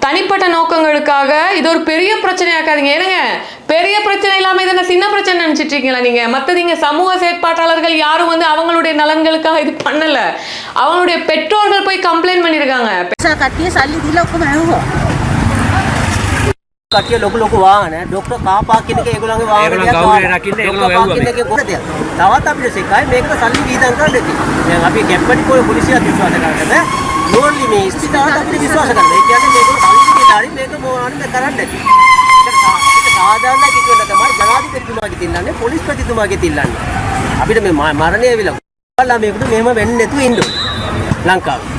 தனிப்பட்ட நோக்கங்களுக்காக இது ஒரு பெரிய பிரச்சனையாக்காதீங்க ஏனுங்க பெரிய பிரச்சனை இல்லாம இதை சின்ன பிரச்சனை நினைச்சிட்டு இருக்கீங்களா நீங்க மத்தது இங்க சமூக செயற்பாட்டாளர்கள் யாரும் வந்து அவங்களுடைய நலன்களுக்காக இது பண்ணல அவங்களுடைய பெற்றோர்கள் போய் கம்ப்ளைண்ட் பண்ணியிருக்காங்க නිසා කට්ටිය සල්ලි දීලා ඔක්කොම ඇහුවා. කටිය ලොකු ලොකු වාහන ඩොක්ටර් කාපාක් කියන එක ඒගොල්ලන්ගේ වාහන ඒගොල්ලන් ටිකක් ගෞරවය වාහන. රකින්න ඩොක්ටර් ඒගොල්ලන් කාපාක් වැහුවා කියන එකේ කොහෙද තවත් අපිට සෙකයි මේකට සල්ලි වීදම් කරන්න ඇති දැන් අපි කැප්පටි පොල පොලිසියත් විශ්වාස කරන්න බෑ නෝන්ලි මේ ස්ථිතාවත් අපිට විශ්වාස කරන්න ඒ කියන්නේ මේගොල්ලෝ සල්ලි දීලා හරි මේක මොනවාරි මේ කරන්න ඇති ඒක සා- ඒක සාධාරණ කිව්වට තමයි ජනාධිපතිතුමාගේ තිල්ලන්නේ පොලිස් ප්‍රතිතුමාගේ තිල්ලන්නේ අපිට මේ ම- මරණය විලා බලලා මේකට මෙහෙම වෙන්නේ නැතුව ඉන්න ඕනේ ලංකාවේ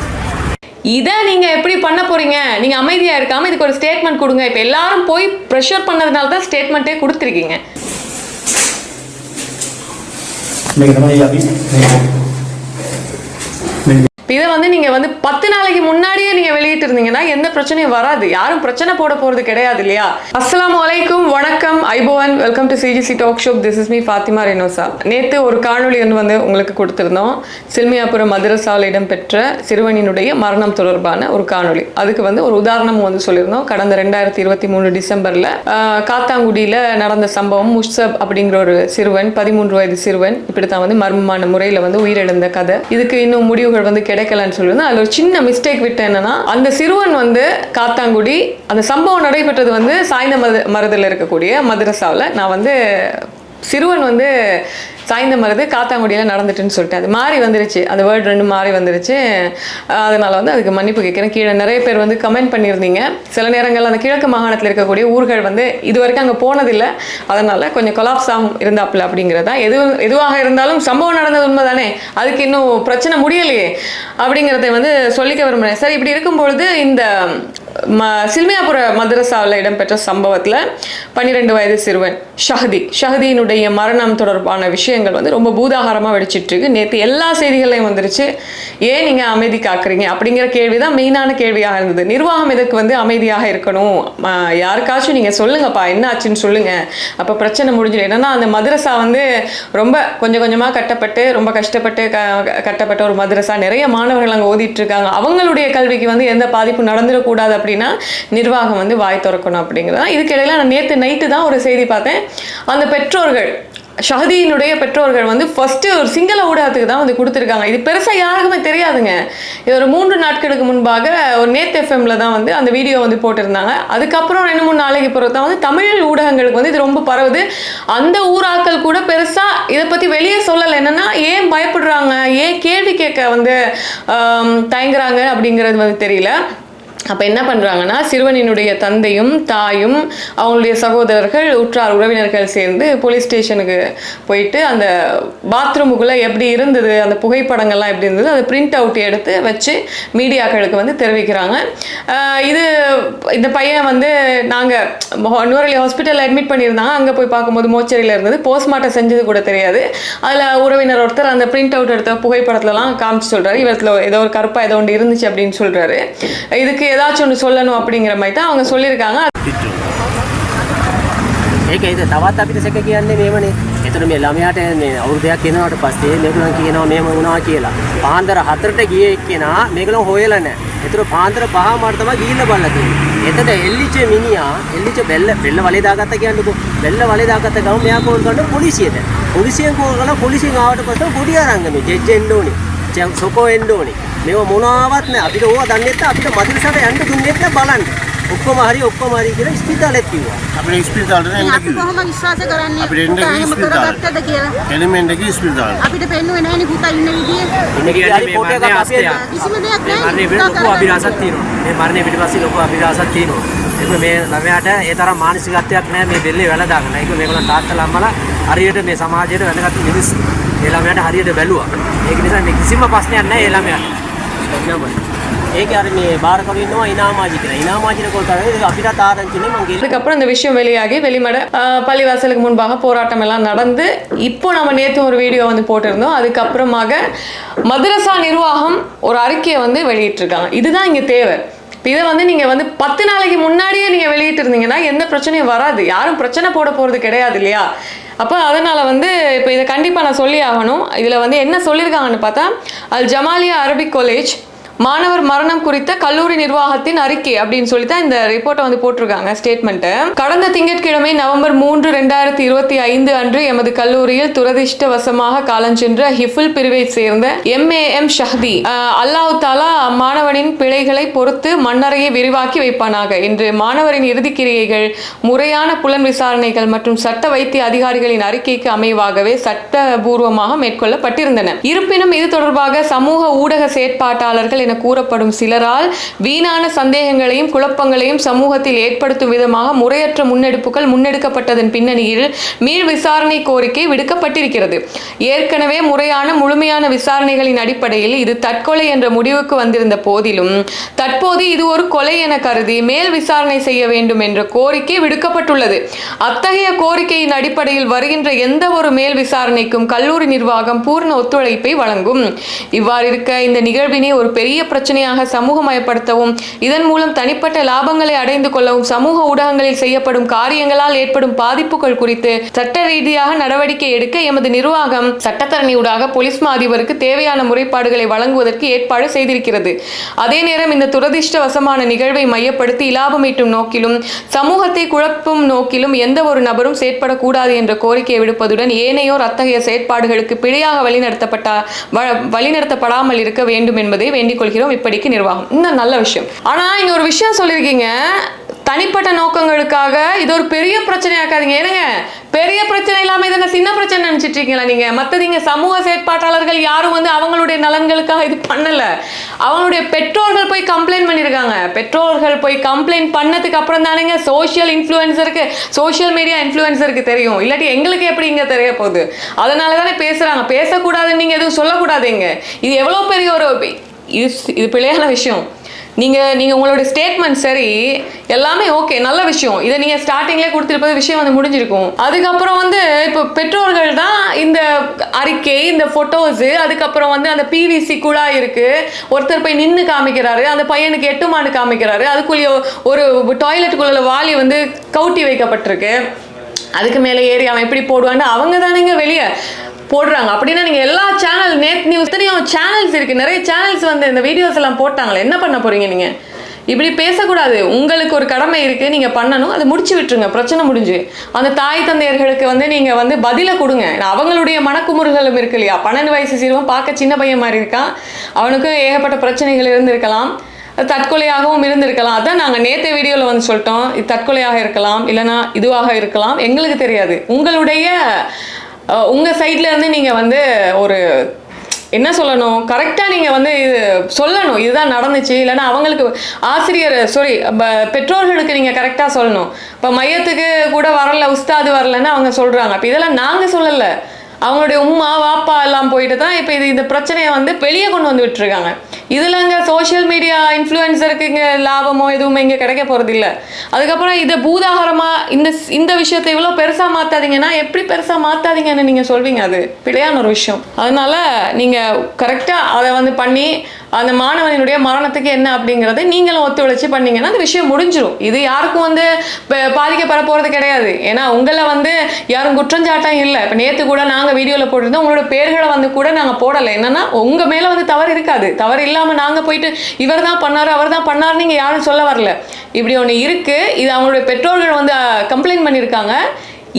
இதை நீங்க எப்படி பண்ண போறீங்க நீங்க அமைதியா இருக்காம இதுக்கு ஒரு ஸ்டேட்மெண்ட் கொடுங்க இப்ப எல்லாரும் போய் ப்ரெஷர் பண்ணதுனால தான் ஸ்டேட்மெண்ட்டே கொடுத்துருக்கீங்க මේක இதை வந்து நீங்க வந்து பத்து நாளைக்கு முன்னாடியே நீங்க வெளியிட்டு இருந்தீங்கன்னா எந்த பிரச்சனையும் வராது. யாரும் பிரச்சனை போட போறது கிடையாது இல்லையா? அஸ்லாம் வலைக்கும் வணக்கம். ஐபோவன். Welcome to CGC talk shop this is me Fatima Renosa நேற்று ஒரு காணொலி வந்து உங்களுக்கு கொடுத்துருந்தோம். சில்மியாபுரம் மதுரசாவில் இடம்பெற்ற சிறுவனினுடைய மரணம் தொடர்பான ஒரு காணொலி அதுக்கு வந்து ஒரு உதாரணமும் வந்து சொல்லியிருந்தோம். கடந்த ரெண்டாயிரத்தி இருபத்தி மூணு டிசம்பர்ல காத்தாங்குடியில நடந்த சம்பவம் முஷ்சப் அப்படிங்கிற ஒரு சிறுவன் பதிமூன்று வயது சிறுவன் இப்படித்தான் வந்து மர்மமான முறையில் வந்து உயிரிழந்த கதை. இதுக்கு இன்னும் முடிவுகள் வந்து கிடை கிடைக்கலன்னு சொல்லியிருந்தோம் அதில் ஒரு சின்ன மிஸ்டேக் விட்டு என்னன்னா அந்த சிறுவன் வந்து காத்தாங்குடி அந்த சம்பவம் நடைபெற்றது வந்து சாய்ந்த மது மருதில் இருக்கக்கூடிய மதரசாவில். நான் வந்து சிறுவன் வந்து சாய்ந்த மருது காத்தாங்குடியில் நடந்துட்டுன்னு சொல்லிட்டு அது மாறி வந்துருச்சு. அந்த வேர்டு ரெண்டு மாறி வந்துருச்சு. அதனால் வந்து அதுக்கு மன்னிப்பு கேட்குறேன். கீழே நிறைய பேர் வந்து கமெண்ட் பண்ணியிருந்தீங்க. சில நேரங்கள் அந்த கிழக்கு மாகாணத்தில் இருக்கக்கூடிய ஊர்கள் வந்து இது வரைக்கும் அங்கே போனதில்லை. அதனால் கொஞ்சம் கொலாப்ஸ் ஆகும் இருந்தாப்புல அப்படிங்கிறதா. எது எதுவாக இருந்தாலும் சம்பவம் நடந்தது உண்மை தானே அதுக்கு இன்னும் பிரச்சனை முடியலையே அப்படிங்கிறத வந்து சொல்லிக்க விரும்புகிறேன் சார் இப்படி இருக்கும்பொழுது இந்த ம சில்மியாபுர மதரசாவில் இடம்பெற்ற சம்பவத்தில் பன்னிரெண்டு வயது சிறுவன் ஷஹதி. ஷஹதியினுடைய மரணம் தொடர்பான விஷயங்கள் வந்து ரொம்ப பூதாகாரமாக வெடிச்சிட்ருக்கு. நேற்று எல்லா செய்திகளையும் வந்துருச்சு. ஏன் நீங்கள் அமைதி காக்குறீங்க? அப்படிங்கிற கேள்வி தான் மெயினான கேள்வியாக இருந்தது. நிர்வாகம் இதுக்கு வந்து அமைதியாக இருக்கணும்? யாருக்காச்சும் நீங்கள் சொல்லுங்கப்பா என்ன ஆச்சுன்னு சொல்லுங்கள் அப்போ பிரச்சனை முடிஞ்சிடும். என்னன்னா அந்த மதரசா வந்து ரொம்ப கொஞ்சம் கொஞ்சமாக கட்டப்பட்டு ரொம்ப கஷ்டப்பட்டு க கட்டப்பட்ட ஒரு மதரசா. நிறைய மாணவர்கள் அங்கே ஓதிட்டு இருக்காங்க அவங்களுடைய கல்விக்கு வந்து எந்த பாதிப்பும் நடந்துடக்கூடாது அப்படின்னா நிர்வாகம் வந்து வாய் திறக்கணும் அப்படிங்கிறது. தான் நான் நேற்று நைட்டு தான் ஒரு செய்தி பார்த்தேன். அந்த பெற்றோர்கள் ஷஹதியினுடைய பெற்றோர்கள் வந்து ஃபர்ஸ்ட் ஒரு சிங்கள ஊடகத்துக்கு தான் வந்து கொடுத்துருக்காங்க. இது பெருசாக யாருக்குமே தெரியாதுங்க. இது ஒரு மூன்று நாட்களுக்கு முன்பாக ஒரு நேத் எஃப்எம்ல தான் வந்து அந்த வீடியோ வந்து போட்டிருந்தாங்க. அதுக்கப்புறம் ரெண்டு மூணு நாளைக்கு பிறகு தான் வந்து தமிழ் ஊடகங்களுக்கு வந்து இது ரொம்ப பரவுது. அந்த ஊராக்கள் கூட பெருசாக இதை பற்றி வெளியே சொல்லலை. என்னன்னா ஏன் பயப்படுறாங்க? ஏன் கேள்வி கேட்க வந்து தயங்குறாங்க அப்படிங்கிறது வந்து தெரியல. அப்போ என்ன பண்ணுறாங்கன்னா சிறுவனினுடைய தந்தையும் தாயும் அவங்களுடைய சகோதரர்கள் உற்றார் உறவினர்கள் சேர்ந்து போலீஸ் ஸ்டேஷனுக்கு போயிட்டு அந்த பாத்ரூமுக்குள்ளே எப்படி இருந்தது அந்த புகைப்படங்கள்லாம் எப்படி இருந்தது அதை பிரிண்ட் அவுட் எடுத்து வச்சு மீடியாக்களுக்கு வந்து தெரிவிக்கிறாங்க. இது இந்த பையன் வந்து நாங்கள் நூரலி ஹாஸ்பிட்டலில் அட்மிட் பண்ணியிருந்தாங்க. அங்கே போய் பார்க்கும்போது மோச்சரியில் இருந்தது. போஸ்ட்மார்ட்டம் செஞ்சது கூட தெரியாது. அதில் உறவினர் ஒருத்தர் அந்த பிரிண்ட் அவுட் எடுத்த புகைப்படத்துலலாம் காமிச்சு சொல்கிறாரு இவரத்தில் ஏதோ ஒரு கருப்பாக ஏதோ ஒன்று இருந்துச்சு அப்படின்னு சொல்கிறாரு இதுக்கு ஏதாச்சும் ஒன்று சொல்லணும் அப்படிங்கிற மாதிரி தான் அவங்க சொல்லியிருக்காங்க ඒක ඒක තවත් අපිට සැක කියන්නේ මේමනේ. එතන මේ ළමයාට මේ අවුරුද්දයක් එනවාට පස්සේ මේගොල්ලන් කියනවා මෙහෙම වුණා කියලා. පාන්දර 4ට ගියේ එක්කෙනා මේගොල්ලන් හොයලා නැහැ. ඒතර පාන්දර 5 මාට තමයි ගිහිල්ලා බලලා තියෙන්නේ. එතන එල්ලිච්ච මිනිහා එල්ලිච්ච බෙල්ල බෙල්ල වලේ දාගත්ත කියන්නකෝ. බෙල්ල වලේ දාගත්ත ගම මෙයා කෝල් කරන පොලිසියට. පොලිසියෙන් කෝල් කරලා පොලිසියෙන් ආවට පස්සේ පොඩි අරංගමේ ජෙජ් එන්න ඕනේ. ජ- සොකෝ එන්න ඕනේ. මේව මොනවාවත් නැහැ. අපිට ඕවා දන්නේ නැත්නම් අපිට මදිරිසට යන්න දුන්නේ නැහැ බලන්න. ඔක්කොම හරි ඔක්කොම හරි කියලා ස්පිතාලෙත් කිව්වා. අපිට ඉස්පිරිතාලට එන්න අපි කොහොම විශ්වාස කරන්නේ අපිට එන්න. කරගත්තද කියලා. එලිමෙන්ට් එකේ ඉස්පිරිතාලට. අපිට පෙන්නුවේ නැහැනේ පුතා ඉන්න විදිය. ඉන්න කියන්නේ මේ මරණය අපි අස්තයක්. කිසිම දෙයක් නැහැ. මරණය පිට ලොකු අභිලාෂයක් තියෙනවා. මේ මරණය පිටිපස්සේ ලොකු අභිලාෂයක් තියෙනවා. ඒක මේ ළමයාට ඒ තරම් මානසිකත්වයක් නැහැ මේ බෙල්ලේ වැල දාගන්න. ඒක මේගොල්ලන් තාත්තලා අම්මලා හරියට මේ සමාජයට වැදගත් මිනිස්සු. ඒ ළමයාට හරියට බැලුවා. ඒක නිසා මේ කිසිම ප්‍රශ්නයක් නැහැ ඒ ළමයාට. அதுக்கப்புறம் இந்த விஷயம் வெளியாகி வெளிமட பள்ளிவாசலுக்கு முன்பாக போராட்டம் எல்லாம் நடந்து இப்போ நம்ம நேற்று ஒரு வீடியோ வந்து போட்டிருந்தோம். அதுக்கப்புறமாக மதுரசா நிர்வாகம் ஒரு அறிக்கையை வந்து வெளியிட்டிருக்காங்க. இதுதான் இங்கே தேவை. இதை வந்து நீங்கள் வந்து பத்து நாளைக்கு முன்னாடியே நீங்கள் வெளியிட்டு இருந்தீங்கன்னா எந்த பிரச்சனையும் வராது. யாரும் பிரச்சனை போட போகிறது கிடையாது இல்லையா? அப்போ அதனால் வந்து இப்போ இதை கண்டிப்பாக நான் சொல்லி ஆகணும். இதில் வந்து என்ன சொல்லியிருக்காங்கன்னு பார்த்தா அல் ஜமாலியா அரபிக் காலேஜ் மாணவர் மரணம் குறித்த கல்லூரி நிர்வாகத்தின் அறிக்கை அப்படின்னு சொல்லி தான் இந்த ரிப்போர்ட்டை வந்து போட்டிருக்காங்க ஸ்டேட்மெண்ட் கடந்த திங்கட்கிழமை நவம்பர் மூன்று ரெண்டாயிரத்தி இருபத்தி ஐந்து அன்று எமது கல்லூரியில் துரதிர்ஷ்டவசமாக காலஞ்சென்ற ஹிஃபுல் பிரிவை சேர்ந்த எம் ஏ எம் ஷஹதி அல்லாஹ் தாலா மாணவனின் பிழைகளை பொறுத்து மண்ணறையை விரிவாக்கி வைப்பானாக. என்று மாணவரின் இறுதிக்கிரியைகள் முறையான புலன் விசாரணைகள் மற்றும் சட்ட வைத்திய அதிகாரிகளின் அறிக்கைக்கு அமைவாகவே சட்டபூர்வமாக மேற்கொள்ளப்பட்டிருந்தன. இருப்பினும் இது தொடர்பாக சமூக ஊடக செயற்பாட்டாளர்கள் என என கூறப்படும் சிலரால் வீணான சந்தேகங்களையும் குழப்பங்களையும் சமூகத்தில் ஏற்படுத்தும் விதமாக முறையற்ற முன்னெடுப்புகள் முன்னெடுக்கப்பட்டதன் பின்னணியில் மீள் விசாரணை கோரிக்கை விடுக்கப்பட்டிருக்கிறது. ஏற்கனவே முறையான முழுமையான விசாரணைகளின் அடிப்படையில் இது தற்கொலை என்ற முடிவுக்கு வந்திருந்த போதிலும் தற்போது இது ஒரு கொலை என கருதி மேல் விசாரணை செய்ய வேண்டும் என்ற கோரிக்கை விடுக்கப்பட்டுள்ளது. அத்தகைய கோரிக்கையின் அடிப்படையில் வருகின்ற எந்த ஒரு மேல் விசாரணைக்கும் கல்லூரி நிர்வாகம் பூர்ண ஒத்துழைப்பை வழங்கும். இவ்வாறு இருக்க இந்த நிகழ்வினை ஒரு பெரிய பிரச்சனையாக சமூகமயப்படுத்தவும் இதன் மூலம் தனிப்பட்ட லாபங்களை அடைந்து கொள்ளவும் சமூக ஊடகங்களில் செய்யப்படும் காரியங்களால் ஏற்படும் பாதிப்புகள் குறித்து சட்ட ரீதியாக நடவடிக்கை எடுக்க எமது நிர்வாகம் சட்டத்தரணியூடாக போலீஸ் அதிபருக்கு தேவையான முறைப்பாடுகளை வழங்குவதற்கு ஏற்பாடு செய்திருக்கிறது. அதே நேரம் இந்த துரதிர்ஷ்டவசமான நிகழ்வை மையப்படுத்தி இலாபமீட்டும் நோக்கிலும் சமூகத்தை குழப்பும் நோக்கிலும் எந்த ஒரு நபரும் செயற்படக்கூடாது என்ற கோரிக்கையை விடுப்பதுடன் ஏனையோர் அத்தகைய செயற்பாடுகளுக்கு பிழையாக வழிநடத்தப்பட்ட வழிநடத்தப்படாமல் இருக்க வேண்டும் என்பதை வேண்டிக் கொள்கிறோம் இப்படிக்கு நிர்வாகம். இன்னும் நல்ல விஷயம். ஆனா இங்க ஒரு விஷயம் சொல்லியிருக்கீங்க தனிப்பட்ட நோக்கங்களுக்காக இது ஒரு பெரிய பிரச்சனையாக்காதீங்க ஏனுங்க பெரிய பிரச்சனை இல்லாம இதை சின்ன பிரச்சனை நினைச்சிட்டு இருக்கீங்களா நீங்க? மத்தது சமூக செயற்பாட்டாளர்கள் யாரும் வந்து அவங்களுடைய நலன்களுக்காக இது பண்ணல. அவங்களுடைய பெற்றோர்கள் போய் கம்ப்ளைண்ட் பண்ணியிருக்காங்க. பெற்றோர்கள் போய் கம்ப்ளைண்ட் பண்ணதுக்கு அப்புறம் தானேங்க சோஷியல் இன்ஃப்ளூயன்சருக்கு சோஷியல் மீடியா இன்ஃப்ளூயன்சருக்கு தெரியும். இல்லாட்டி எங்களுக்கு எப்படி இங்க தெரிய போகுது? அதனால தானே பேசுறாங்க. பேசக்கூடாதுன்னு நீங்க எதுவும் சொல்லக்கூடாதுங்க. இது எவ்வளவு பெரிய ஒரு இது இது பிழையான விஷயம். நீங்கள் நீங்கள் உங்களோட ஸ்டேட்மெண்ட் சரி எல்லாமே ஓகே நல்ல விஷயம். இதை நீங்கள் ஸ்டார்டிங்லேயே கொடுத்துருப்பது விஷயம் வந்து முடிஞ்சிருக்கும். அதுக்கப்புறம் வந்து இப்போ பெற்றோர்கள் தான் இந்த அறிக்கை இந்த ஃபோட்டோஸு அதுக்கப்புறம் வந்து அந்த பிவிசி குழா இருக்குது ஒருத்தர் போய் நின்று காமிக்கிறாரு அந்த பையனுக்கு எட்டு மாடு காமிக்கிறாரு. அதுக்குள்ளேயே ஒரு டாய்லெட்டுக்குள்ள வாலி வந்து கவுட்டி வைக்கப்பட்டிருக்கு. அதுக்கு மேலே ஏறி அவன் எப்படி போடுவான்னு அவங்க தானேங்க வெளியே. போடுறாங்க. அப்படின்னா நீங்க எல்லா சேனல் நேத் நியூஸ் இத்தனையும் சேனல்ஸ் இருக்கு. நிறைய சேனல்ஸ் வந்து இந்த வீடியோஸ் எல்லாம் போட்டாங்களே. என்ன பண்ண போறீங்க நீங்க? இப்படி பேசக்கூடாது. உங்களுக்கு ஒரு கடமை இருக்கு. நீங்க பண்ணணும். அதை முடிச்சு விட்டுருங்க. பிரச்சனை முடிஞ்சு. அந்த தாய் தந்தையர்களுக்கு வந்து நீங்க வந்து பதிலை கொடுங்க. அவங்களுடைய மனக்குமுறுகளும் இருக்கு இல்லையா? பன்னெண்டு வயசு சிறுவன் பார்க்க சின்ன பையன் மாதிரி இருக்கான். அவனுக்கு ஏகப்பட்ட பிரச்சனைகள் இருந்திருக்கலாம். தற்கொலையாகவும் இருந்திருக்கலாம். அதான் நாங்கள் நேற்று வீடியோவில் வந்து சொல்லிட்டோம். இது தற்கொலையாக இருக்கலாம். இல்லைன்னா இதுவாக இருக்கலாம். எங்களுக்கு தெரியாது. உங்களுடைய உங்கள் சைட்லேருந்து நீங்கள் இருந்து வந்து ஒரு என்ன சொல்லணும்? கரெக்டாக நீங்கள் வந்து இது சொல்லணும். இதுதான் நடந்துச்சு. இல்லைன்னா அவங்களுக்கு ஆசிரியர் சாரி பெற்றோர்களுக்கு நீங்கள் கரெக்டாக சொல்லணும். இப்போ மையத்துக்கு கூட வரல உஸ்தாது வரலன்னு அவங்க சொல்கிறாங்க அப்போ இதெல்லாம் நாங்கள் சொல்லலை. அவங்களுடைய உம்மா வாப்பா எல்லாம் போயிட்டு தான் இப்போ இது இந்த பிரச்சனையை வந்து வெளியே கொண்டு வந்து விட்டுருக்காங்க. இதுலங்க சோஷியல் மீடியா இன்ஃப்ளூயன்சருக்கு இங்கே லாபமோ எதுவுமே இங்கே கிடைக்க போகிறது இல்லை அதுக்கப்புறம் இதை பூதாகரமாக இந்த இந்த விஷயத்தை இவ்வளோ பெருசாக மாற்றாதீங்கன்னா எப்படி பெருசாக மாற்றாதீங்கன்னு நீங்கள் சொல்வீங்க அது? பிழையான ஒரு விஷயம். அதனால நீங்கள் கரெக்டாக அதை வந்து பண்ணி அந்த மாணவனுடைய மரணத்துக்கு என்ன அப்படிங்கிறத நீங்களும் ஒத்துழைச்சி பண்ணீங்கன்னா அந்த விஷயம் முடிஞ்சிடும் இது யாருக்கும் வந்து பாதிக்கப்பட போகிறது கிடையாது. ஏன்னா உங்களை வந்து யாரும் குற்றஞ்சாட்டம் இல்லை. இப்போ நேற்று கூட நாங்கள் வீடியோவில் போட்டிருந்தோம். உங்களோட பேர்களை வந்து கூட நாங்கள் போடலை. என்னன்னா உங்கள் மேலே வந்து தவறு இருக்காது. தவறு இல்லாமல் நாங்கள் போயிட்டு இவர் தான் பண்ணார் அவர் தான் பண்ணாரு நீங்கள் யாரும் சொல்ல வரல. இப்படி ஒன்று இருக்குது இது அவங்களுடைய பெற்றோர்கள் வந்து கம்ப்ளைண்ட் பண்ணியிருக்காங்க.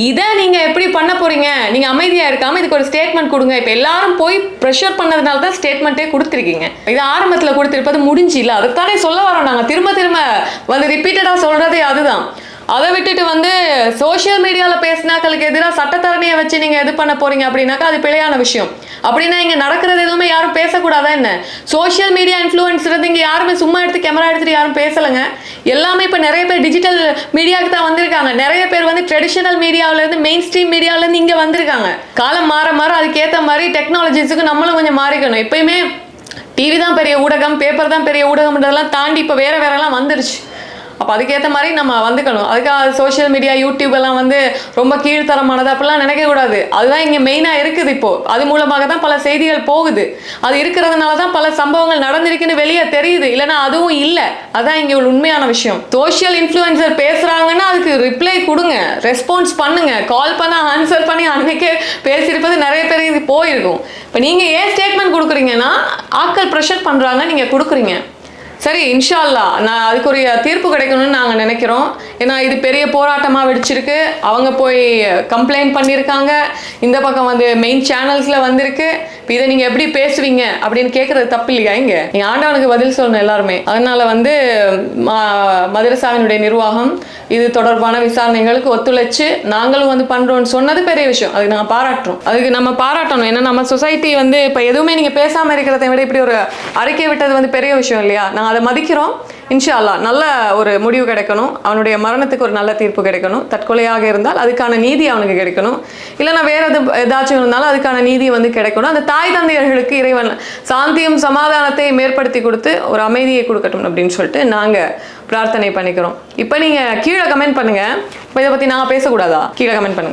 இதை நீங்கள் எப்படி பண்ண போறீங்க? நீங்கள் அமைதியாக இருக்காமல் இதுக்கு ஒரு ஸ்டேட்மெண்ட் கொடுங்க. இப்போ எல்லாரும் போய் ப்ரெஷர் பண்ணதுனால தான் ஸ்டேட்மெண்ட்டே கொடுத்துருக்கீங்க. இது ஆரம்பத்தில் கொடுத்துருப்பது முடிஞ்சு இல்லை அதுதானே சொல்ல வரோம் நாங்கள் திரும்ப திரும்ப. வந்து ரிப்பீட்டடாக சொல்கிறதே அதுதான். அதை விட்டுட்டு வந்து சோஷியல் மீடியாவில் பேசினாக்களுக்கு எதிராக சட்டத்தரணியை வச்சு நீங்கள் இது பண்ண போறீங்க அப்படின்னாக்கா அது பிழையான விஷயம். அப்படின்னா இங்கே நடக்கிறது எதுவுமே யாரும் பேசக்கூடாதா என்ன? சோஷியல் மீடியா இன்ஃப்ளூயன்ஸ் இங்கே யாருமே சும்மா எடுத்து கேமரா எடுத்துட்டு யாரும் பேசலைங்க. எல்லாமே இப்போ நிறைய பேர் டிஜிட்டல் மீடியாவுக்கு தான் வந்திருக்காங்க. நிறைய பேர் வந்து ட்ரெடிஷனல் மீடியாவிலேருந்து மெயின் ஸ்ட்ரீம் மீடியாவிலேருந்து இங்கே வந்திருக்காங்க. காலம் மாற மாற அதுக்கேற்ற மாதிரி டெக்னாலஜிஸுக்கு நம்மளும் கொஞ்சம் மாறிக்கணும். எப்பயுமே டிவி தான் பெரிய ஊடகம் பேப்பர் தான் பெரிய ஊடகம்ன்றதெல்லாம் தாண்டி இப்போ வேற வேறெல்லாம் வந்துருச்சு. அப்போ அதுக்கேற்ற மாதிரி நம்ம வந்துக்கணும். அதுக்காக சோஷியல் மீடியா யூடியூப் எல்லாம் வந்து ரொம்ப கீழ்த்தரமானது அப்படிலாம் நினைக்கக்கூடாது அதுதான் இங்கே மெயினாக இருக்குது இப்போது அது மூலமாக தான் பல செய்திகள் போகுது. அது இருக்கிறதுனால தான் பல சம்பவங்கள் நடந்திருக்குன்னு வெளியே தெரியுது. இல்லைன்னா அதுவும் இல்லை. அதான் இங்கே ஒரு உண்மையான விஷயம். சோஷியல் இன்ஃப்ளூயன்சர் பேசுகிறாங்கன்னா அதுக்கு ரிப்ளை கொடுங்க. ரெஸ்பான்ஸ் பண்ணுங்க. கால் பண்ணால் ஆன்சர் பண்ணி அன்னைக்கே பேசியிருப்பது நிறைய பேர் இது போயிருக்கும். இப்போ நீங்கள் ஏன் ஸ்டேட்மெண்ட் கொடுக்குறீங்கன்னா ஆட்கள் ப்ரெஷர் பண்ணுறாங்க நீங்கள் கொடுக்குறீங்க. சரி இன்ஷால்லா நான் அதுக்குரிய தீர்ப்பு கிடைக்கணும்னு நாங்கள் நினைக்கிறோம். ஏன்னா இது பெரிய போராட்டமாக வெடிச்சிருக்கு. அவங்க போய் கம்ப்ளைண்ட் பண்ணியிருக்காங்க இந்த பக்கம் வந்து மெயின் சேனல்ஸில் வந்திருக்கு. இப்போ இதை நீங்கள் எப்படி பேசுவீங்க அப்படின்னு கேட்குறது தப்பு இல்லையா இங்கே? நீங்கள் ஆண்டவனுக்கு பதில் சொல்லணும் எல்லாருமே. அதனால் வந்து ம- நிர்வாகம் இது தொடர்பான விசாரணைகளுக்கு ஒத்துழைச்சு நாங்களும் வந்து பண்ணுறோம்னு சொன்னது பெரிய விஷயம். அதுக்கு நாங்கள் பாராட்டுறோம். அதுக்கு நம்ம பாராட்டணும். ஏன்னா நம்ம சொசைட்டி வந்து இப்போ எதுவுமே நீங்கள் பேசாமல் இருக்கிறத விட இப்படி ஒரு அறிக்கை விட்டது வந்து பெரிய விஷயம் இல்லையா? நாங்கள் அதை மதிக்கிறோம். இன்ஷால்லா நல்ல ஒரு முடிவு கிடைக்கணும். அவனுடைய மரணத்துக்கு ஒரு நல்ல தீர்ப்பு கிடைக்கணும். தற்கொலையாக இருந்தால் அதுக்கான நீதி அவனுக்கு கிடைக்கணும். இல்லைனா வேற எது ஏதாச்சும் இருந்தாலும் அதுக்கான நீதி வந்து கிடைக்கணும். அந்த தாய் தந்தையர்களுக்கு இறைவன் சாந்தியும் சமாதானத்தை மேற்படுத்தி கொடுத்து ஒரு அமைதியை கொடுக்கட்டும் அப்படின்னு சொல்லிட்டு நாங்கள் பிரார்த்தனை பண்ணிக்கிறோம். இப்போ நீங்கள் கீழே கமெண்ட் பண்ணுங்கள் இப்போ இதை பற்றி நான் பேசக்கூடாதா? கீழே கமெண்ட் பண்ணுங்கள்